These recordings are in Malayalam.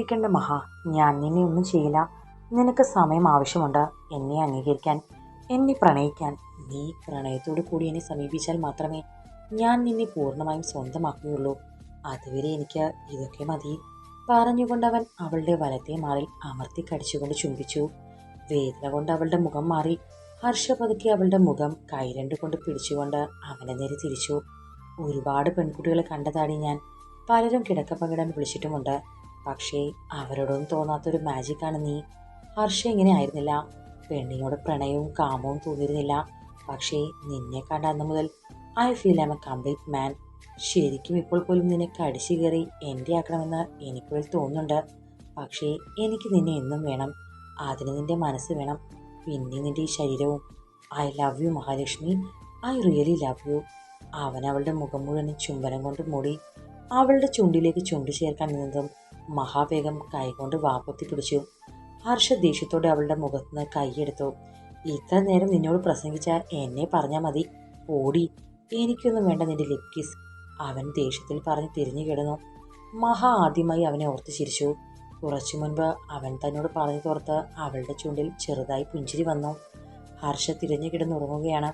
പേടിക്കണ്ട മഹാ. ഞാൻ നിന്നെ ഒന്നും ചെയ്യില്ല. നിനക്ക് സമയം ആവശ്യമുണ്ട്. എന്നെ അംഗീകരിക്കാൻ എന്നെ പ്രണയിക്കാൻ. നീ പ്രണയത്തോടു കൂടി എന്നെ സമീപിച്ചാൽ മാത്രമേ ഞാൻ നിന്നെ പൂർണമായും സ്വന്തമാക്കുകയുള്ളൂ. അതുവരെ എനിക്ക് ഇതൊക്കെ മതി. പറഞ്ഞുകൊണ്ട് അവൻ അവളുടെ വലത്തെ മാറിൽ അമർത്തി കടിച്ചുകൊണ്ട് ചുംബിച്ചു. വേദന കൊണ്ട് അവളുടെ മുഖം മാറി. ഹർഷ പതുക്കെ അവളുടെ മുഖം കൈരണ്ട് കൊണ്ട് പിടിച്ചുകൊണ്ട് അവനെ നേരെ തിരിച്ചു. ഒരുപാട് പെൺകുട്ടികളെ കണ്ടതാടി ഞാൻ. പലരും കിടക്കപ്പങ്കിടാൻ വിളിച്ചിട്ടുമുണ്ട്. പക്ഷേ അവരോടൊന്നും തോന്നാത്തൊരു മാജിക്കാണ് നീ. ഹർഷ ഇങ്ങനെ ആയിരുന്നില്ല. പെണ്ണിനോട് പ്രണയവും കാമവും തോന്നിയിരുന്നില്ല. പക്ഷേ നിന്നെ കണ്ട അന്ന് മുതൽ I feel am a complete man ശരിക്കും ഇപ്പോൾ പോലും നിന്നെ കടിച്ചു കയറി എന്റെ ആക്കണമെന്ന് എനിക്കുള്ളിൽ തോന്നുന്നുണ്ട്. പക്ഷേ എനിക്ക് നിന്നെ എന്നും വേണം. അതിന് നിന്റെ മനസ്സ് വേണം. പിന്നെ നിന്റെ ഈ ശരീരവും. I love you Mahalakshmi. I really love you അവൻ അവളുടെ മുഖം മുഴുവൻ ചുംബനം കൊണ്ട് മൂടി അവളുടെ ചുണ്ടിലേക്ക് ചുണ്ടു ചേർക്കാൻ നിന്നതും മഹാവേഗം കൈകൊണ്ട് വാപ്പൊത്തി പിടിച്ചു. ഹർഷ ദേഷ്യത്തോടെ അവളുടെ മുഖത്ത് നിന്ന് കൈയെടുത്തു. ഇത്ര നേരം നിന്നോട് പ്രസംഗിച്ച എന്നെ പറഞ്ഞാൽ മതി. ഓടി. എനിക്കൊന്നും വേണ്ട നിന്റെ ലിപ് കിസ് അവൻ ദേഷ്യത്തിൽ പറഞ്ഞ് തിരിഞ്ഞു കിടന്നു. മഹ ആദ്യമായി അവനെ ഓർത്ത് ചിരിച്ചു. കുറച്ചു മുൻപ് അവൻ തന്നോട് പറഞ്ഞു തോർത്ത് അവളുടെ ചുണ്ടിൽ ചെറുതായി പുഞ്ചിരി വന്നു. ഹർഷ തിരിഞ്ഞു കിടന്നുറങ്ങുകയാണ്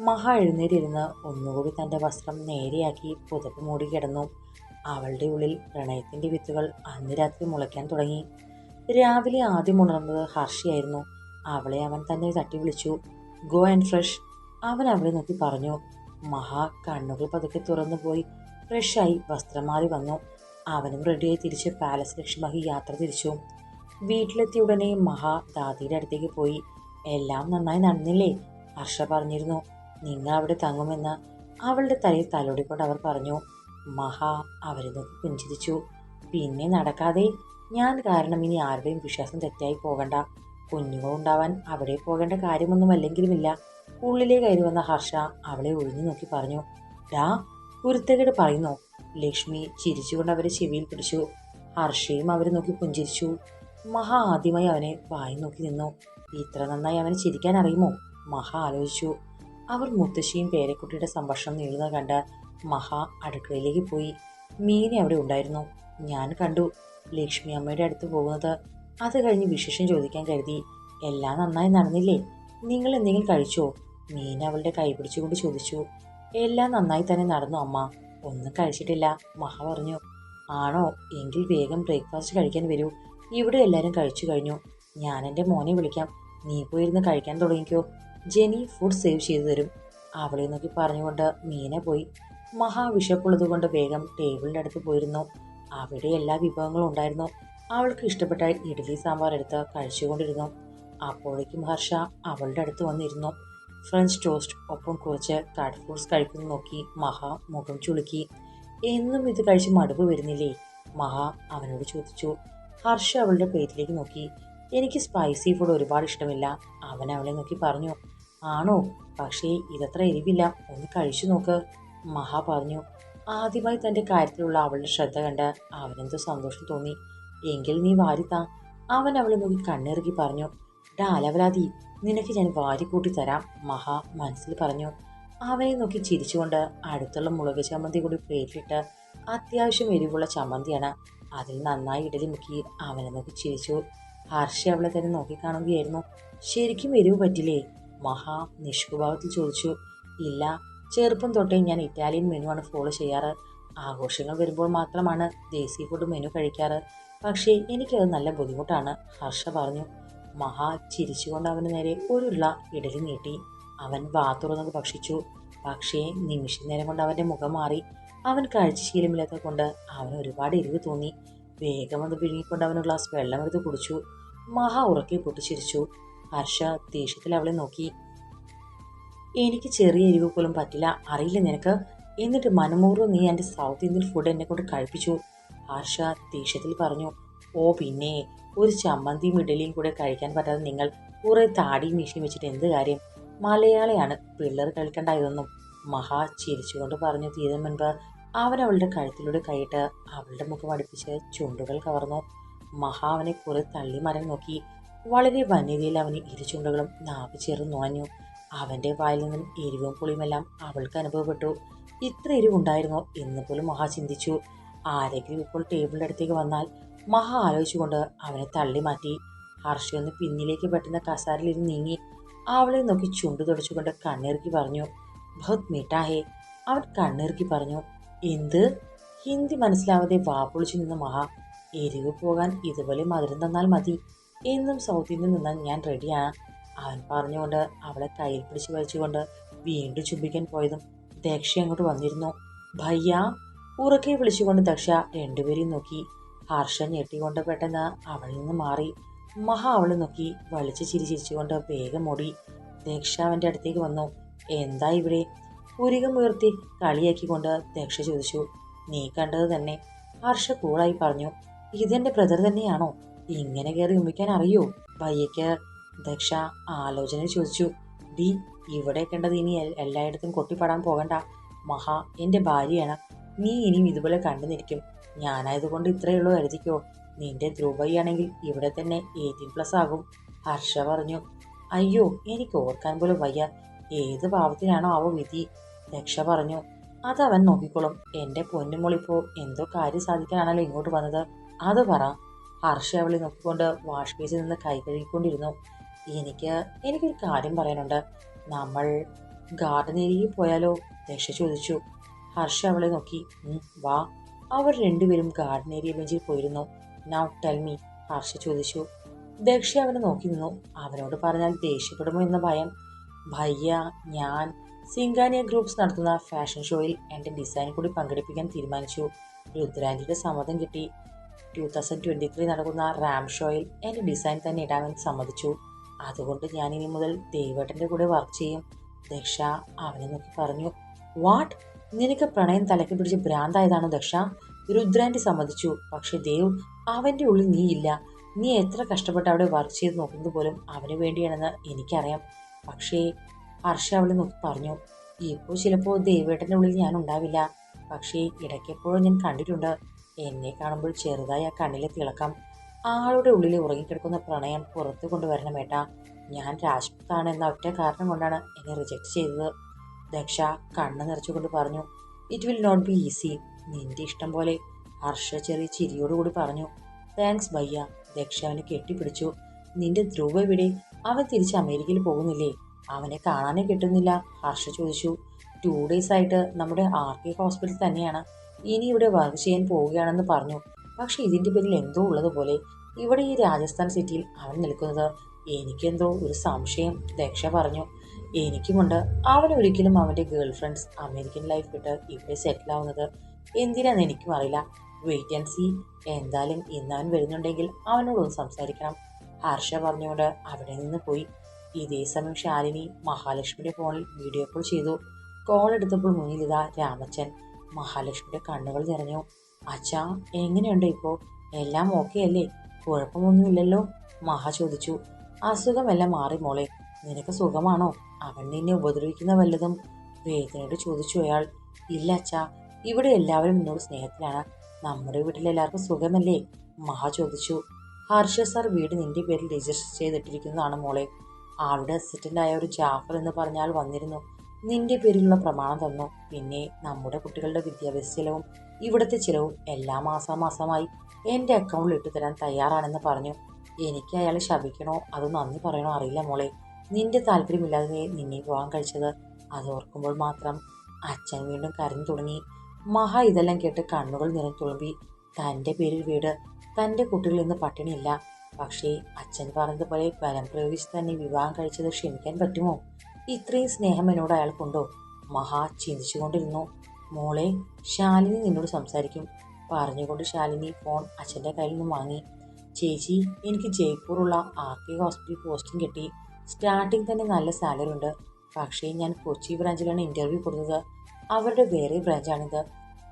മഹ എഴുന്നേറ്റിരുന്ന് ഒന്നുകൂടി തന്റെ വസ്ത്രം നേരെയാക്കി പുതപ്പ് മൂടി കിടന്നു. അവളുടെ ഉള്ളിൽ പ്രണയത്തിന്റെ വിത്തുകൾ അന്ന് രാത്രി മുളയ്ക്കാൻ തുടങ്ങി. രാവിലെ ആദ്യം ഉണർന്നത് ഹർഷിയായിരുന്നു. അവളെ അവൻ തന്നെ തട്ടി വിളിച്ചു. ഗോ ആൻഡ് ഫ്രഷ് അവൻ അവളെ നോക്കി പറഞ്ഞു. മഹാ കണ്ണുകൾ പതുക്കെ തുറന്നു പോയി ഫ്രഷായി വസ്ത്രം മാറി വന്നു. അവനും റെഡിയായി തിരിച്ച് പാലസ് ലക്ഷ്യമാക്കി യാത്ര തിരിച്ചു. വീട്ടിലെത്തിയ ഉടനെ മഹാ ദാദിയുടെ അടുത്തേക്ക് പോയി. എല്ലാം നന്നായി നടന്നില്ലേ? ഹർഷ പറഞ്ഞിരുന്നു. നിങ്ങൾ അവിടെ തങ്ങുമെന്ന്. അവളുടെ തലയിൽ തലോടിക്കൊണ്ട് അവർ പറഞ്ഞു. മഹാ അവരെ പുഞ്ചിരിച്ചു. പിന്നെ നടക്കാതെ ഞാൻ കാരണം ഇനി ആരുടെയും വിശ്വാസം തെറ്റായി പോകണ്ട. കുഞ്ഞുങ്ങളുണ്ടാവാൻ അവിടെ പോകേണ്ട കാര്യമൊന്നും അല്ലെങ്കിലുമില്ല. ഉള്ളിലെ കയറി വന്ന ഹർഷ അവളെ ഒഴിഞ്ഞു നോക്കി പറഞ്ഞു ഡാ കുരുത്തകേട് പറയുന്നു? ലക്ഷ്മി ചിരിച്ചുകൊണ്ട് അവരെ ചെവിയിൽ പിടിച്ചു. ഹർഷയും അവരെ നോക്കി പുഞ്ചിരിച്ചു. മഹ ആദ്യമായി അവനെ വായി നോക്കി നിന്നു. ഇത്ര നന്നായി അവനെ ചിരിക്കാൻ അറിയുമോ? മഹാ ആലോചിച്ചു. അവർ മുത്തശ്ശിയും പേരക്കുട്ടിയുടെ സംഭാഷണം നീളുന്നത് കണ്ട് മഹ അടുക്കളയിലേക്ക് പോയി. മീനെ അവിടെ ഉണ്ടായിരുന്നു. ഞാൻ കണ്ടു. ലക്ഷ്മി അമ്മയുടെ അടുത്ത് പോകുന്നത്. അത് കഴിഞ്ഞ് വിശേഷം ചോദിക്കാൻ കരുതി. എല്ലാം നന്നായി നടന്നില്ലേ? നിങ്ങൾ എന്തെങ്കിലും കഴിച്ചോ? മീൻ അവളുടെ കൈ പിടിച്ചുകൊണ്ട് ചോദിച്ചു. എല്ലാം നന്നായി തന്നെ നടന്നു അമ്മ. ഒന്നും കഴിച്ചിട്ടില്ല. മഹ പറഞ്ഞു. ആണോ? എങ്കിൽ വേഗം ബ്രേക്ക്ഫാസ്റ്റ് കഴിക്കാൻ വരൂ. ഇവിടെ എല്ലാവരും കഴിച്ചു കഴിഞ്ഞു. ഞാൻ എന്റെ മോനെ വിളിക്കാം. നീ പോയിരുന്ന് കഴിക്കാൻ തുടങ്ങിക്കോ. ജെനി ഫുഡ് സേവ് ചെയ്തു തരും. അവളെ നോക്കി പറഞ്ഞുകൊണ്ട് മീന പോയി. മഹാ വിശപ്പുള്ളതുകൊണ്ട് വേഗം ടേബിളിന്റെ അടുത്ത് പോയിരുന്നു. അവിടെ എല്ലാ വിഭവങ്ങളും ഉണ്ടായിരുന്നു. അവൾക്ക് ഇഷ്ടപ്പെട്ട ഇഡ്ഡലി സാമ്പാർ എടുത്ത് കഴിച്ചുകൊണ്ടിരുന്നു. അപ്പോഴേക്കും ഹർഷ അവളുടെ അടുത്ത് വന്നിരുന്നു. ഫ്രഞ്ച് ടോസ്റ്റ് ഒപ്പം കുറച്ച് കട്ട് ഫ്രൂട്ട്സ് കഴിക്കുന്നു നോക്കി മഹ മുഖം ചുളുക്കി. എന്നും ഇത് കഴിച്ച് മടുപ്പ് വരുന്നില്ലേ? മഹ അവനോട് ചോദിച്ചു. ഹർഷ അവളുടെ പ്ലേറ്റിലേക്ക് നോക്കി. എനിക്ക് സ്പൈസി ഫുഡ് ഒരുപാട് ഇഷ്ടമില്ല. അവൻ അവളെ നോക്കി പറഞ്ഞു. ആണോ? പക്ഷേ ഇതത്ര എരിവില്ല. ഒന്ന് കഴിച്ചു നോക്ക്. മഹ പറഞ്ഞു ആദ്യമായി തന്റെ കാര്യത്തിലുള്ള അവളുടെ ശ്രദ്ധ കണ്ട് അവനെന്തോ സന്തോഷം തോന്നി. എങ്കിൽ നീ വാരിത്താ. അവൻ അവളെ നോക്കി കണ്ണിറുക്കി പറഞ്ഞു ഡാ നിനക്ക് ഞാൻ വാരിക്കൂട്ടി തരാം മഹാ മനസ്സിൽ പറഞ്ഞു. അവനെ നോക്കി ചിരിച്ചുകൊണ്ട് അടുത്തുള്ള മുളക് ചമ്മന്തി കൂടി പ്ലേറ്റിലിട്ട് അത്യാവശ്യം എരിവുള്ള ചമ്മന്തിയാണ് അതിൽ നന്നായി ഇടലി മുക്കി അവനെ നോക്കി ചിരിച്ചു. ഹർഷ അവളെ തന്നെ നോക്കിക്കാണുകയായിരുന്നു ശരിക്കും എരിവ് പറ്റില്ലേ? മഹാ നിഷ്കുഭാവത്തിൽ ചോദിച്ചു. ഇല്ല ചെറുപ്പം തൊട്ടേ ഞാൻ ഇറ്റാലിയൻ മെനു ആണ് ഫോളോ ചെയ്യാറ്. ആഘോഷങ്ങൾ വരുമ്പോൾ മാത്രമാണ് ദേശീയ ഫുഡ് മെനു കഴിക്കാറ്. പക്ഷേ എനിക്കത് നല്ല ബുദ്ധിമുട്ടാണ്. ഹർഷ പറഞ്ഞു മഹാ ചിരിച്ചുകൊണ്ട് അവന് നേരെ ഒരുള്ള ഇടലി നീട്ടി. അവൻ വാ തുറന്നത് ഭക്ഷിച്ചു. പക്ഷേ നിമിഷ നേരം കൊണ്ട് അവന്റെ മുഖം മാറി. അവൻ കഴിച്ച ശീലമില്ലാത്ത കൊണ്ട് അവന് ഒരുപാട് എരിവ് തോന്നി. വേഗം അത് പിഴുങ്ങിക്കൊണ്ട് അവൻ ഗ്ലാസ് വെള്ളം എടുത്ത് കുടിച്ചു. മഹാ ഉറക്കെ പൊട്ടിച്ചിരിച്ചു. ഹർഷ ദേഷ്യത്തിൽ അവളെ നോക്കി. എനിക്ക് ചെറിയ എരിവ് പോലും പറ്റില്ല. അറിയില്ല നിനക്ക്. എന്നിട്ട് മനമൂർവം നീ എന്റെ സൗത്ത് ഇന്ത്യൻ ഫുഡ് എന്നെ കൊണ്ട് കഴിപ്പിച്ചു. ആർഷ ദേഷ്യത്തിൽ പറഞ്ഞു. ഓ പിന്നെ ഒരു ചമ്മന്തിയും ഇഡലിയും കൂടെ കഴിക്കാൻ പറ്റാതെ നിങ്ങൾ കുറെ താടിയും മീശയും വെച്ചിട്ട് എന്ത് കാര്യം? മലയാളിയാണ്. പിള്ളേർ കഴിക്കണ്ട ഇതൊന്നും. മഹാ ചിരിച്ചുകൊണ്ട് പറഞ്ഞു തീരും മുൻപ് അവൻ അവളുടെ കഴുത്തിലൂടെ കൈയിട്ട് അവളുടെ മുഖം അടുപ്പിച്ച് ചുണ്ടുകൾ കവർന്നു. മഹാ അവനെ കുറെ തള്ളി മരം നോക്കി. വളരെ വന്യതയിൽ അവന് ഇരു ചുണ്ടുകളും നാവ് ചേർന്ന് നുണഞ്ഞു. അവന്റെ വായിൽ നിന്നും എരിവും പുളിയുമെല്ലാം അവൾക്ക് അനുഭവപ്പെട്ടു. ഇത്ര എരിവുണ്ടായിരുന്നോ എന്ന് പോലും മഹാ ചിന്തിച്ചു. ആരെങ്കിലും ഇപ്പോൾ ടേബിളിന്റെ അടുത്തേക്ക് വന്നാൽ മഹ ആലോചിച്ചുകൊണ്ട് അവനെ തള്ളി മാറ്റി. ഹർഷി ഒന്ന് പിന്നിലേക്ക് പെട്ടുന്ന കസാരയിലിരുന്ന് നീങ്ങി അവളെ നോക്കി ചുണ്ടു തുടച്ചുകൊണ്ട് കണ്ണിറുക്കി പറഞ്ഞു ബഹുത് മീട്ടാഹേ അവൻ കണ്ണിറുക്കി പറഞ്ഞു എന്ത്? ഹിന്ദി മനസ്സിലാവാതെ വാപ്പൊളിച്ചു നിന്ന മഹ. എരിവ് പോകാൻ ഇതുപോലെ മധുരം തന്നാൽ മതി. എന്നും സൗത്ത് ഇന്ത്യൻ നിന്നാൽ ഞാൻ റെഡിയാണ് അവൻ പറഞ്ഞുകൊണ്ട് അവളെ കയ്യിൽ പിടിച്ച് വലിച്ചുകൊണ്ട് വീണ്ടും ചുംബിക്കാൻ പോയതും ദക്ഷ അങ്ങോട്ട് വന്നിരുന്നു. ഭയ്യ ഉറക്കെ വിളിച്ചുകൊണ്ട് ദക്ഷ രണ്ടുപേരെയും നോക്കി. ഹർഷ ഞെട്ടിക്കൊണ്ട് പെട്ടെന്ന് അവളിൽ നിന്ന് മാറി. മഹ അവളെ നോക്കി വലിച്ചു ചിരി ചിരിച്ചുകൊണ്ട് വേഗം ഓടി. ദക്ഷ അവന്റെ അടുത്തേക്ക് വന്നു. എന്താ ഇവിടെ? ഉയർത്തി കളിയാക്കിക്കൊണ്ട് ദക്ഷ ചോദിച്ചു. നീ കണ്ടത് തന്നെ ഹർഷ കൂളായി പറഞ്ഞു. ഇതെന്റെ ബ്രദർ തന്നെയാണോ? ഇങ്ങനെ കയറി ഉമ്മിക്കാൻ അറിയോ? ഭയ്യയ്ക്ക് ദക്ഷ ആലോചന ചോദിച്ചു ഡി ഇവിടെ കണ്ടത് ഇനി എല്ലായിടത്തും കൊട്ടിപ്പാടാൻ പോകണ്ട. മഹാ എന്റെ ഭാര്യയാണ്. നീ ഇനിയും ഇതുപോലെ കണ്ടു നിൽക്കും ഞാനായതുകൊണ്ട് ഇത്രയേ ഉള്ളൂ കരുതിക്കോ നിന്റെ ധ്രുവയാണെങ്കിൽ ഇവിടെ തന്നെ എയ്റ്റീൻ പ്ലസ് ആകും ഹർഷ പറഞ്ഞു. അയ്യോ എനിക്ക് ഓർക്കാൻ പോലും വയ്യ. ഏത് പാവത്തിനാണോ അവ വിധി? ദക്ഷ പറഞ്ഞു. അതവൻ നോക്കിക്കോളും. എന്റെ പൊന്നുമോളിപ്പോ എന്തോ കാര്യം സാധിക്കാനാണല്ലോ ഇങ്ങോട്ട് വന്നത്. അത് പറ. ഹർഷ അവളെ നോക്കിക്കൊണ്ട് വാഷ് ബേസിൽ നിന്ന് കൈ കഴുകിക്കൊണ്ടിരുന്നു. എനിക്ക് എനിക്കൊരു കാര്യം പറയാനുണ്ട്. നമ്മൾ ഗാർഡൻ ഏരിയയിൽ പോയാലോ? ദക്ഷ ചോദിച്ചു. ഹർഷ അവളെ നോക്കി. വാ. അവർ രണ്ടുപേരും ഗാർഡൻ ഏരിയ ബെഞ്ചിൽ പോയിരുന്നു. നൗ ടെൽ മീ ഹർഷ ചോദിച്ചു. ദക്ഷ അവനെ നോക്കി നിന്നു. അവനോട് പറഞ്ഞാൽ ദേഷ്യപ്പെടുമോ എന്ന ഭയം. ഭയ്യ ഞാൻ സിംഗാനിയ ഗ്രൂപ്പ്സ് നടത്തുന്ന ഫാഷൻ ഷോയിൽ എന്റെ ഡിസൈൻ കൂടി പങ്കെടുപ്പിക്കാൻ തീരുമാനിച്ചു. രുദ്രാന്റെ സമ്മതം കിട്ടി. ടു തൗസൻഡ് ട്വന്റി ത്രീ നടക്കുന്ന റാം ഷോയിൽ എന്റെ ഡിസൈൻ തന്നെ ഇടാമെന്ന് സമ്മതിച്ചു. അതുകൊണ്ട് ഞാൻ ഇനി മുതൽ ദേവേട്ടന്റെ കൂടെ വർക്ക് ചെയ്യും. ദക്ഷ അവനെ നോക്കി പറഞ്ഞു വാട്ട്? നിനക്ക് പ്രണയം തലയ്ക്ക് പിടിച്ച് ഭ്രാന്തായതാണോ ദക്ഷ? രുദ്രാന്റെ സമ്മതിച്ചു പക്ഷേ ദേവ് അവന്റെ ഉള്ളിൽ നീ ഇല്ല. നീ എത്ര കഷ്ടപ്പെട്ട് അവിടെ വർക്ക് ചെയ്ത് നോക്കുന്നത് പോലും അവന് വേണ്ടിയാണെന്ന് എനിക്കറിയാം. പക്ഷേ ഹർഷ അവളെ നോക്കി പറഞ്ഞു ഇപ്പോൾ ചിലപ്പോൾ ദേവേട്ടന്റെ ഉള്ളിൽ ഞാൻ ഉണ്ടാവില്ല. പക്ഷേ ഇടയ്ക്കെപ്പോഴും ഞാൻ കണ്ടിട്ടുണ്ട്. എന്നെ കാണുമ്പോൾ ചെറുതായി ആ കണ്ണിലെ തിളക്കം ആളുടെ ഉള്ളിൽ ഉറങ്ങിക്കിടക്കുന്ന പ്രണയം പുറത്തു കൊണ്ടുവരണം ഏട്ടാ. ഞാൻ രാജ്പുത്താണ് എന്ന ഒറ്റ കാരണം കൊണ്ടാണ് എന്നെ റിജക്ട് ചെയ്തത്. ദക്ഷ കണ്ണ് നിറച്ചുകൊണ്ട് പറഞ്ഞു it will not be easy നിന്റെ ഇഷ്ടം പോലെ ഹർഷ ചെറിയ ചിരിയോടുകൂടി പറഞ്ഞു താങ്ക്സ് ഭയ്യ ദക്ഷ അവനെ കെട്ടിപ്പിടിച്ചു. നിന്റെ ധ്രുവ ഇവിടെ അവൻ തിരിച്ച് അമേരിക്കയിൽ പോകുന്നില്ലേ? അവനെ കാണാനേ കിട്ടുന്നില്ല. ഹർഷ ചോദിച്ചു ടു ഡേയ്സ് ആയിട്ട് നമ്മുടെ ആർ കെ ഹോസ്പിറ്റലിൽ തന്നെയാണ്. ഇനി ഇവിടെ വർക്ക് ചെയ്യാൻ പോവുകയാണെന്ന് പറഞ്ഞു. പക്ഷെ ഇതിന്റെ പേരിൽ എന്തോ ഉള്ളതുപോലെ ഇവിടെ ഈ രാജസ്ഥാൻ സിറ്റിയിൽ അവൻ നിൽക്കുന്നത്. എനിക്കെന്തോ ഒരു സംശയം ദക്ഷ പറഞ്ഞു. എനിക്കുമുണ്ട്. അവൻ ഒരിക്കലും അവന്റെ ഗേൾ ഫ്രണ്ട്സ് അമേരിക്കൻ ലൈഫ് വിട്ട് ഇവിടെ സെറ്റിൽ ആവുന്നത്. എന്തിനാന്ന് എനിക്കും അറിയില്ല. വെയിറ്റ് ആൻഡ് സീ എന്തായാലും ഇന്ന് അവൻ വരുന്നുണ്ടെങ്കിൽ അവനോടൊന്ന് സംസാരിക്കണം. ഹർഷ പറഞ്ഞുകൊണ്ട് അവിടെ നിന്ന് പോയി. ഇതേ സമയം ശാലിനി മഹാലക്ഷ്മിയുടെ ഫോണിൽ വീഡിയോ കോൾ ചെയ്തു. കോൾ എടുത്തപ്പോൾ മുന്നിൽ ഇതാ രാമച്ചൻ. മഹാലക്ഷ്മിയുടെ കണ്ണുകൾ നിറഞ്ഞു. അച്ഛാ എങ്ങനെയുണ്ട് ഇപ്പോൾ എല്ലാം ഓക്കെ അല്ലേ? കുഴപ്പമൊന്നുമില്ലല്ലോ. മഹ ചോദിച്ചു. അസുഖമെല്ലാം മാറി മോളെ. നിനക്ക് സുഖമാണോ? അവൻ നിന്നെ ഉപദ്രവിക്കുന്ന വല്ലതും? വേദനയോട് ചോദിച്ചു അയാൾ. ഇല്ല അച്ഛാ ഇവിടെ എല്ലാവരും നിന്നോട് സ്നേഹത്തിലാണ്. നമ്മുടെ വീട്ടിലെല്ലാവർക്കും സുഖമല്ലേ? മഹ ചോദിച്ചു. ഹർഷ സാർ വീട് നിന്റെ പേരിൽ രജിസ്റ്റർ ചെയ്തിട്ടിരിക്കുന്നതാണ് മോളെ. ആളുടെ അസിസ്റ്റന്റായ ഒരു ജാഫർ എന്ന് പറഞ്ഞാൽ വന്നിരുന്നു. നിന്റെ പേരിലുള്ള പ്രമാണം തന്നു. പിന്നെ നമ്മുടെ കുട്ടികളുടെ വിദ്യാഭ്യാസ ചിലവും ഇവിടുത്തെ ചിലവും എല്ലാ മാസാമാസമായി എന്റെ അക്കൗണ്ടിൽ ഇട്ടു തരാൻ തയ്യാറാണെന്ന് പറഞ്ഞു. എനിക്ക് അയാളെ ശപിക്കണോ? അത് നന്ദി പറയണോ? അറിയില്ല മോളെ. നിന്റെ താല്പര്യമില്ലാതെ നിന്നെ പോകാൻ കഴിച്ചത്. അത് ഓർക്കുമ്പോൾ മാത്രം അച്ഛൻ വീണ്ടും കരഞ്ഞു തുടങ്ങി. മഹ ഇതെല്ലാം കേട്ട് കണ്ണുകൾ നിറഞ്ഞു തുളുമ്പി. തന്റെ പേരിൽ വീട്. തന്റെ കുട്ടികളിൽ നിന്ന് പട്ടിണിയില്ല. പക്ഷേ അച്ഛൻ പറഞ്ഞതുപോലെ ബലം പ്രയോഗിച്ച് തന്നെ വിവാഹം കഴിച്ചത് ക്ഷമിക്കാൻ പറ്റുമോ? ഇത്രയും സ്നേഹം എന്നോട് അയാൾക്കുണ്ടോ മഹാ ചിന്തിച്ചുകൊണ്ടിരുന്നു. മോളെ ശാലിനി നിന്നോട് സംസാരിക്കും. പറഞ്ഞുകൊണ്ട് ശാലിനി ഫോൺ അച്ഛന്റെ കയ്യിൽ നിന്ന് വാങ്ങി. ചേച്ചി എനിക്ക് ജയ്പൂറുള്ള ആർ കെ ഹോസ്പിറ്റൽ പോസ്റ്റിംഗ് കിട്ടി. സ്റ്റാർട്ടിങ് തന്നെ നല്ല സാലറി ഉണ്ട്. പക്ഷേ ഞാൻ കൊച്ചി ബ്രാഞ്ചിലാണ് ഇന്റർവ്യൂ കൊടുത്തത്. അവരുടെ വേറെ ബ്രാഞ്ചാണിത്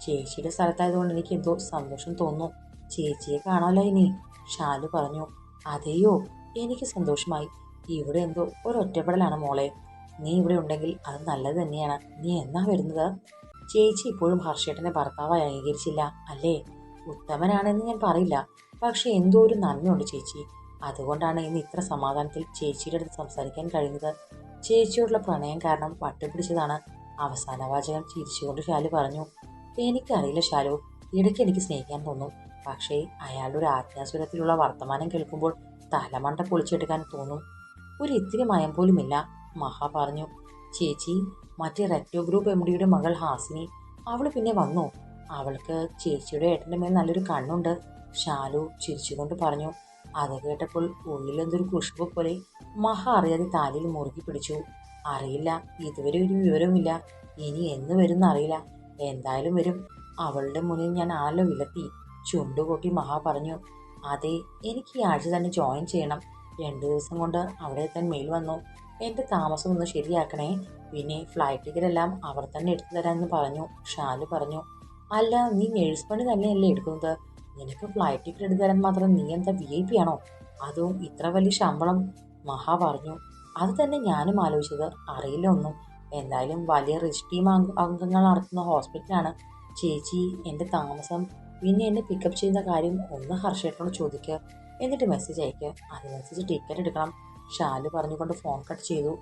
ചേച്ചിയുടെ സ്ഥലത്തായതുകൊണ്ട് എനിക്ക് എന്തോ സന്തോഷം തോന്നുന്നു. ചേച്ചിയെ കാണാമല്ലോ ഇനി. ഷാലു പറഞ്ഞു അതെയോ എനിക്ക് സന്തോഷമായി. ഇവിടെ എന്തോ ഒരൊറ്റപ്പെടലാണ് മോളെ. നീ ഇവിടെ ഉണ്ടെങ്കിൽ അത് നല്ലത് തന്നെയാണ്. നീ എന്നാ വരുന്നത്? ചേച്ചി ഇപ്പോഴും ഹർഷേട്ടനെ ഭർത്താവായി അംഗീകരിച്ചില്ല. അല്ലേ? ഉത്തമനാണെന്ന് ഞാൻ പറയില്ല. പക്ഷെ എന്തോ ഒരു നന്മയുണ്ട് ചേച്ചി. അതുകൊണ്ടാണ് ഇന്ന് ഇത്ര സമാധാനത്തിൽ ചേച്ചിയുടെ അടുത്ത് സംസാരിക്കാൻ കഴിയുന്നത് ചേച്ചിയോടുള്ള പ്രണയം കാരണം വട്ടുപിടിച്ചതാണ്. അവസാന വാചകം ചിരിച്ചുകൊണ്ട് ഷാലു പറഞ്ഞു എനിക്കറിയില്ല ഷാലു. ഇടയ്ക്ക് എനിക്ക് സ്നേഹിക്കാൻ തോന്നും. പക്ഷേ അയാളുടെ ഒരു ആജ്ഞാസുരത്തിലുള്ള വർത്തമാനം കേൾക്കുമ്പോൾ തലമണ്ട പൊളിച്ചെടുക്കാൻ തോന്നും. ഒരു ഇത്തിരി മയം പോലുമില്ല. മഹ പറഞ്ഞു ചേച്ചി മറ്റേ റെറ്റോ ഗ്രൂപ്പ് എം ഡിയുടെ മകൾ ഹാസിനി അവൾ പിന്നെ വന്നു. അവൾക്ക് ചേച്ചിയുടെ ഏട്ടന്റെ മേൽ നല്ലൊരു കണ്ണുണ്ട്. ഷാലു ചിരിച്ചുകൊണ്ട് പറഞ്ഞു. അത് കേട്ടപ്പോൾ ഉള്ളിലെന്തൊരു കുഷ്പ പോലെ മഹ അറിയാതെ താലിൽ മുറുകി പിടിച്ചു. അറിയില്ല ഇതുവരെ ഒരു വിവരവുമില്ല. ഇനി എന്ന് വരും അറിയില്ല. എന്തായാലും വരും. അവളുടെ മുന്നിൽ ഞാൻ ആലോ വിലത്തി ചുണ്ടുകൊട്ടി മഹ പറഞ്ഞു. അതെ എനിക്ക് ഈ ആഴ്ച തന്നെ ജോയിൻ ചെയ്യണം. രണ്ട് ദിവസം കൊണ്ട് അവിടെ എത്താൻ മെയിൽ വന്നു. എന്റെ താമസം ഒന്ന് ശരിയാക്കണേ? പിന്നെ ഫ്ലൈറ്റ് ടിക്കറ്റ് എല്ലാം അവർ തന്നെ എടുത്തു തരാമെന്ന് പറഞ്ഞു. ഷാലു പറഞ്ഞു അല്ല നീ നേഴ്സ് പണി തന്നെയല്ലേ എടുക്കുന്നത്? നിനക്ക് ഫ്ലൈറ്റ് ടിക്കറ്റ് എടുത്തു തരാൻ മാത്രം നീ എന്താ വി ഐ പി ആണോ? അതും ഇത്ര വലിയ ശമ്പളം? മഹാ പറഞ്ഞു അത് തന്നെ ഞാനും ആലോചിച്ചത്. അറിയില്ല ഒന്നും. എന്തായാലും വലിയ റിച്ച് ടീം അംഗങ്ങൾ നടത്തുന്ന ഹോസ്പിറ്റലാണ്. ചേച്ചി എന്റെ താമസം. പിന്നെ എന്നെ പിക്കപ്പ് ചെയ്യുന്ന കാര്യം ഒന്ന് ഹർഷേട്ടനോട് ചോദിക്കുക എന്നിട്ട് മെസ്സേജ് അയക്കുക അതിനനുസരിച്ച് ടിക്കറ്റ് എടുക്കണം. ഷാലു പറഞ്ഞുകൊണ്ട് ഫോൺ കട്ട് ചെയ്തു.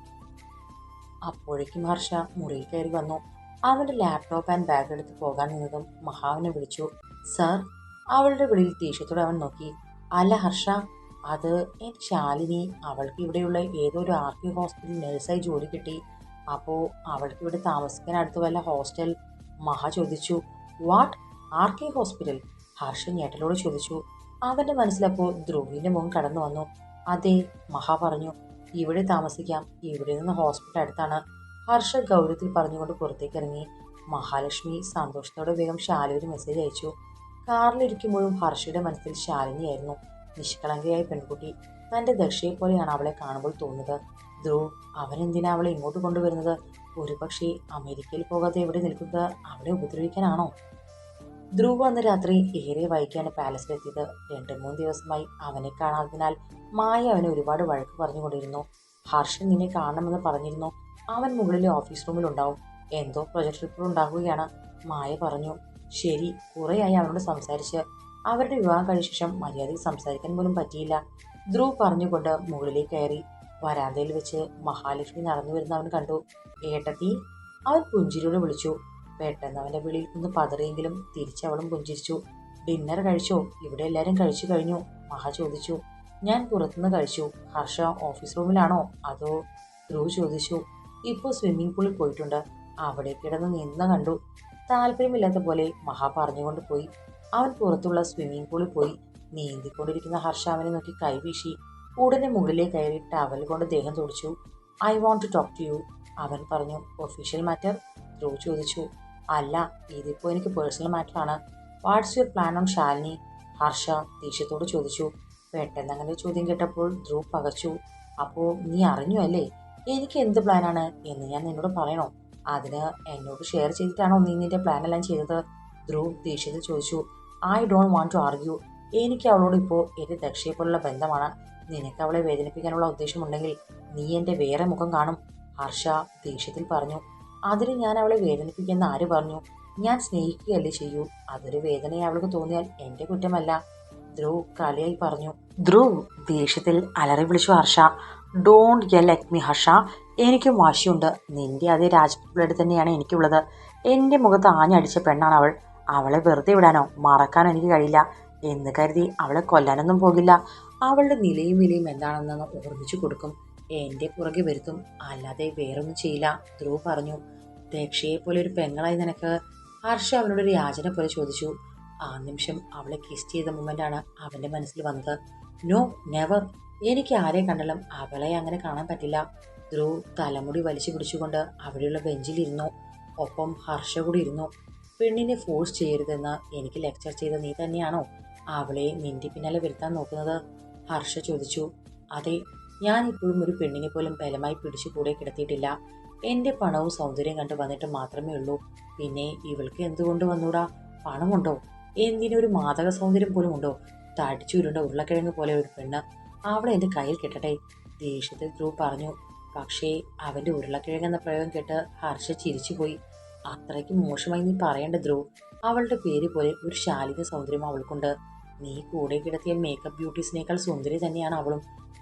അപ്പോഴേക്കും ഹർഷ മുറിയിൽ കയറി വന്നു. അവന്റെ ലാപ്ടോപ്പ് ആൻഡ് ബാഗ് എടുത്ത് പോകാൻ നിന്നതും മഹാവിനെ വിളിച്ചു. സർ അവളുടെ വിളിയിൽ ദേഷ്യത്തോടെ അവൻ നോക്കി. അല്ല ഹർഷ അത് എന്റെ ശാലിനി അവൾക്ക് ഇവിടെയുള്ള ഏതോ ഒരു ആർ കെ ഹോസ്പിറ്റൽ നഴ്സായി ജോലി കിട്ടി. അപ്പോൾ അവൾക്ക് ഇവിടെ താമസിക്കാൻ അടുത്ത് വല്ല ഹോസ്റ്റൽ? മഹ ചോദിച്ചു. What R K hospital? Harsha ഞേട്ടലോട് ചോദിച്ചു. അവന്റെ മനസ്സിലപ്പോൾ ധ്രുവിന്റെ മുഖം കടന്നു വന്നു അതെ മഹ പറഞ്ഞു. ഇവിടെ താമസിക്കാം. ഇവിടെ നിന്ന് ഹോസ്പിറ്റൽ അടുത്താണ്. ഹർഷ ഗൗരവത്തിൽ പറഞ്ഞുകൊണ്ട് പുറത്തേക്ക് ഇറങ്ങി മഹാലക്ഷ്മി സന്തോഷത്തോടെ വേഗം ശാലുവിന് മെസ്സേജ് അയച്ചു. കാറിലിരിക്കുമ്പോഴും ഹർഷയുടെ മനസ്സിൽ ശാലിനിയായിരുന്നു. നിഷ്കളങ്കയായ പെൺകുട്ടി. തന്റെ ദക്ഷയെ പോലെയാണ് അവളെ കാണുമ്പോൾ തോന്നുന്നത്. ധ്രുവ് അവനെന്തിനാ അവളെ ഇങ്ങോട്ട് കൊണ്ടുവരുന്നത്? ഒരുപക്ഷേ അമേരിക്കയിൽ പോകാതെ എവിടെ നിൽക്കുന്നത്? അവളെ ഉപദ്രവിക്കാനാണോ? ധ്രുവ് അന്ന് രാത്രി ഏറെ വൈകിയാണ് പാലസിലെത്തിയത് രണ്ടു മൂന്ന് ദിവസമായി അവനെ കാണാത്തതിനാൽ മായ അവനെ ഒരുപാട് വഴക്ക് പറഞ്ഞുകൊണ്ടിരുന്നു. ഹർഷൻ നിന്നെ കാണണമെന്ന് പറഞ്ഞിരുന്നു. അവൻ മുകളിലെ ഓഫീസ് റൂമിൽ ഉണ്ടാവും. എന്തോ പ്രൊജക്ട് റിപ്പോർട്ട് ഉണ്ടാകുകയാണ് മായ പറഞ്ഞു ശരി കുറേയായി അവനോട് സംസാരിച്ച്. അവരുടെ വിവാഹം കഴിഞ്ഞ ശേഷം മര്യാദയിൽ സംസാരിക്കാൻ പോലും പറ്റിയില്ല. ധ്രുവ് പറഞ്ഞുകൊണ്ട് മുകളിലേക്ക് കയറി. വരാന്തയിൽ വെച്ച് മഹാലക്ഷ്മി നടന്നു വരുന്ന അവൻ കണ്ടു. ഏട്ടത്തി? അവൻ പുഞ്ചിരിയോട് വിളിച്ചു. പെട്ടെന്ന് അവന്റെ വിളിയിൽ നിന്ന് പതറിയെങ്കിലും തിരിച്ചവളും പുഞ്ചിരിച്ചു. ഡിന്നർ കഴിച്ചോ? ഇവിടെ എല്ലാവരും കഴിച്ചു കഴിഞ്ഞു. മഹ ചോദിച്ചു. ഞാൻ പുറത്തുനിന്ന് കഴിച്ചു. ഹർഷ ഓഫീസ് റൂമിലാണോ അതോ ധ്രുവ് ചോദിച്ചു. ഇപ്പോൾ സ്വിമ്മിംഗ് പൂളിൽ പോയിട്ടുണ്ട്. അവിടെ കിടന്ന് നീന്തുന്ന കണ്ടു. താല്പര്യമില്ലാത്ത പോലെ മഹ പറഞ്ഞുകൊണ്ട് പോയി. അവൻ പുറത്തുള്ള സ്വിമ്മിംഗ് പൂളിൽ പോയി. നീന്തിക്കൊണ്ടിരിക്കുന്ന ഹർഷ അവനെ നോക്കി കൈവീശി ഉടനെ മുകളിലേക്ക് കയറി ടവൽ കൊണ്ട് ദേഹം തുടച്ചു. I want to talk to you അവൻ പറഞ്ഞു. ഒഫീഷ്യൽ മാറ്റർ ധ്രുവ് ചോദിച്ചു. അല്ല ഇതിപ്പോൾ എനിക്ക് പേഴ്സണൽ മാറ്റർ ആണ്. What's your plan on Shalini Harsha ദേഷ്യത്തോട് ചോദിച്ചു. പെട്ടെന്ന് അങ്ങനെ ചോദ്യം കേട്ടപ്പോൾ ധ്രുവ് പകച്ചു. അപ്പോൾ നീ അറിഞ്ഞു അല്ലേ? എനിക്ക് എന്ത് പ്ലാനാണ് എന്ന് ഞാൻ നിന്നോട് പറയണോ? അതിന് എന്നോട് ഷെയർ ചെയ്തിട്ടാണോ നീ നിന്റെ പ്ലാൻ എല്ലാം ചെയ്തത്? ധ്രുവ് ദേഷ്യത്തിൽ ചോദിച്ചു. I don't want to argue എനിക്ക് അവളോട് ഇപ്പോൾ എന്റെ ദക്ഷയെപ്പോലുള്ള ബന്ധമാണ്. നിനക്ക് അവളെ വേദനിപ്പിക്കാനുള്ള ഉദ്ദേശമുണ്ടെങ്കിൽ നീ എന്റെ വേറെ മുഖം കാണും ഹർഷ ദേഷ്യത്തിൽ പറഞ്ഞു. അതിന് ഞാൻ അവളെ വേദനിപ്പിക്കുന്ന ആര് പറഞ്ഞു? ഞാൻ സ്നേഹിക്കുകയല്ലേ ചെയ്യൂ? അതൊരു വേദനയെ അവൾക്ക് തോന്നിയാൽ എന്റെ കുറ്റമല്ല. ധ്രുവ് കലയായി പറഞ്ഞു. ധ്രുവ് ദേഷ്യത്തിൽ അലറി വിളിച്ചു Harsha. Don't yell at me Harsha. എനിക്കും വാശിയുണ്ട്. നിന്റെ അതേ ബ്ലഡ് തന്നെയാണ് എനിക്കുള്ളത്. എന്റെ മുഖത്ത് ആഞ്ഞടിച്ച പെണ്ണാണ് അവൾ. അവളെ വെറുതെ വിടാനോ? മറക്കാനോ എനിക്ക് കഴിയില്ല. എന്ന് കരുതി അവളെ കൊല്ലാനൊന്നും പോകില്ല. അവളുടെ നിലയും വിലയും എന്താണെന്ന് ഓർമ്മിച്ചു കൊടുക്കും. എന്റെ പുറകെ വരുത്തും. അല്ലാതെ വേറൊന്നും ചെയ്യില്ല ധ്രുവ് പറഞ്ഞു. ദക്ഷയെ പോലെ ഒരു പെങ്ങളായി നിനക്ക് ഹർഷ അവനോട് ഒരു യാചന പോലെ ചോദിച്ചു. ആ നിമിഷം അവളെ കിസ് ചെയ്ത മൊമെന്റാണ് അവന്റെ മനസ്സിൽ വന്നത്. നോ നെവർ എനിക്ക് ആരെ കണ്ടാലും അവളെ അങ്ങനെ കാണാൻ പറ്റില്ല. ധ്രുവ് തലമുടി വലിച്ചു പിടിച്ചുകൊണ്ട് അവിടെയുള്ള ബെഞ്ചിലിരുന്നു ഒപ്പം ഹർഷ കൂടി ഇരുന്നു. പെണ്ണിനെ ഫോഴ്സ് ചെയ്യരുതെന്ന് എനിക്ക് ലെക്ചർ ചെയ്ത നീ തന്നെയാണോ അവളെ നിന്റെ പിന്നാലെ വരുത്താൻ നോക്കുന്നത്? ഹർഷ ചോദിച്ചു. അതെ ഞാൻ ഇപ്പോഴും ഒരു പെണ്ണിനെ പോലും ബലമായി പിടിച്ചു കൂടെ കിടത്തിയിട്ടില്ല. എന്റെ പണവും സൗന്ദര്യം കണ്ട് വന്നിട്ട് മാത്രമേ ഉള്ളൂ. പിന്നെ ഇവൾക്ക് എന്തുകൊണ്ട് വന്നൂടാ? പണമുണ്ടോ? എന്തിനൊരു മാതക സൗന്ദര്യം പോലും ഉണ്ടോ? തടിച്ചുരുണ്ട ഉരുളക്കിഴങ്ങ് പോലെ ഒരു പെണ്ണ് അവളെ എന്റെ കയ്യിൽ കെട്ടട്ടെ? ദേഷ്യത്തിൽ ധ്രുവ് പറഞ്ഞു. പക്ഷേ അവന്റെ ഉരുളക്കിഴങ്ങ് എന്ന പ്രയോഗം കേട്ട് ഹർഷ ചിരിച്ചുപോയി. അത്രയ്ക്ക് മോശമായി നീ പറയേണ്ട ധ്രുവ്. അവളുടെ പേര് പോലെ ഒരു ശാലിക സൗന്ദര്യം അവൾക്കുണ്ട്. നീ കൂടെ കിടത്തിയ മേക്കപ്പ് ബ്യൂട്ടീസിനേക്കാൾ സുന്ദരി തന്നെയാണ് അവളും.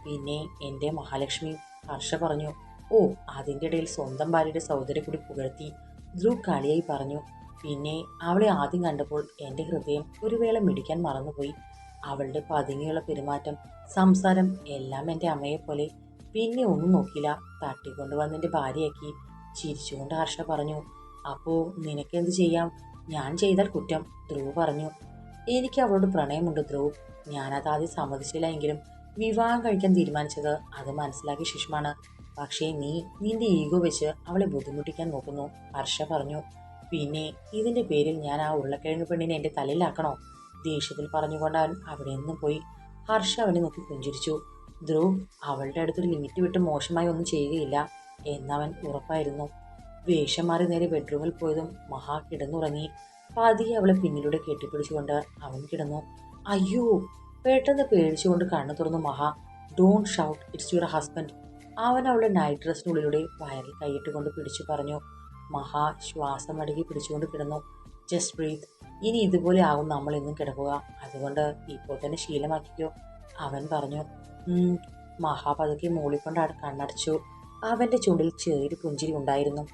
പിന്നെ എന്റെ മഹാലക്ഷ്മി ഹർഷ പറഞ്ഞു. ഓ അതിന്റെ ഇടയിൽ സ്വന്തം ഭാര്യയുടെ സൗന്ദര്യം കൂടി പുകഴ്ത്തി ധ്രുവ് കളിയായി പറഞ്ഞു പിന്നെ അവളെ ആദ്യം കണ്ടപ്പോൾ എന്റെ ഹൃദയം ഒരു വേള മിടിക്കാൻ മറന്നുപോയി. അവളുടെ പതുങ്ങിയുള്ള പെരുമാറ്റം സംസാരം എല്ലാം എന്റെ അമ്മയെപ്പോലെ പിന്നെ ഒന്നും നോക്കില്ല തട്ടിക്കൊണ്ടു വന്നെന്റെ ഭാര്യയാക്കി ചിരിച്ചുകൊണ്ട് ഹർഷ പറഞ്ഞു അപ്പോൾ നിനക്കെന്ത് ചെയ്യാം? ഞാൻ ചെയ്താൽ കുറ്റം ധ്രുവ് പറഞ്ഞു. എനിക്ക് അവളോട് പ്രണയമുണ്ട് ധ്രുവ്. ഞാനത് ആദ്യം സമ്മതിച്ചില്ല എങ്കിലും വിവാഹം കഴിക്കാൻ തീരുമാനിച്ചത് അത് മനസ്സിലാക്കിയ ശേഷമാണ്. പക്ഷേ നീ നിന്റെ ഈഗോ വെച്ച് അവളെ ബുദ്ധിമുട്ടിക്കാൻ നോക്കുന്നു. ഹർഷ പറഞ്ഞു പിന്നെ ഇതിന്റെ പേരിൽ ഞാൻ ആ ഉരുളക്കിഴങ്ങ് പെണ്ണിനെ എന്റെ തലയിലാക്കണോ? ദേഷ്യത്തിൽ പറഞ്ഞുകൊണ്ട് അവൻ അവിടെ നിന്നും പോയി. ഹർഷ അവനെ നോക്കി പുഞ്ചിരിച്ചു. ധ്രുവ് അവളുടെ അടുത്തൊരു ലിമിറ്റ് വിട്ട് മോശമായി ഒന്നും ചെയ്യുകയില്ല എന്നവൻ ഉറപ്പായിരുന്നു. വേഷം മാറി നേരെ ബെഡ്റൂമിൽ പോയതും മഹാ കിടന്നുറങ്ങി. പതിയെ അവളെ പിന്നിലൂടെ കെട്ടിപ്പിടിച്ചുകൊണ്ട് അവൻ കിടന്നു. അയ്യോ പെട്ടെന്ന് പേടിച്ചുകൊണ്ട് കണ്ണു തുറന്നു Maha. Don't shout it's your husband അവൻ അവളുടെ നൈറ്റ് ഡ്രസ്സിനുള്ളിലൂടെ വയറിൽ കൈയിട്ടുകൊണ്ട് പിടിച്ചു പറഞ്ഞു. മഹാ ശ്വാസം അടക്കി പിടിച്ചുകൊണ്ട് കിടന്നു. ജസ്റ്റ് ബ്രീത്ത് ഇനി ഇതുപോലെ ആകും നമ്മൾ ഇന്നും കിടക്കുക. അതുകൊണ്ട് ഇപ്പോൾ തന്നെ ശീലമാക്കിക്കോ. അവൻ പറഞ്ഞു "ഉം." മഹാ പതുക്കെ മൂളിക്കൊണ്ട് കണ്ണടച്ചു. അവന്റെ ചുണ്ടിൽ ചെറിയൊരു പുഞ്ചിരി ഉണ്ടായിരുന്നു.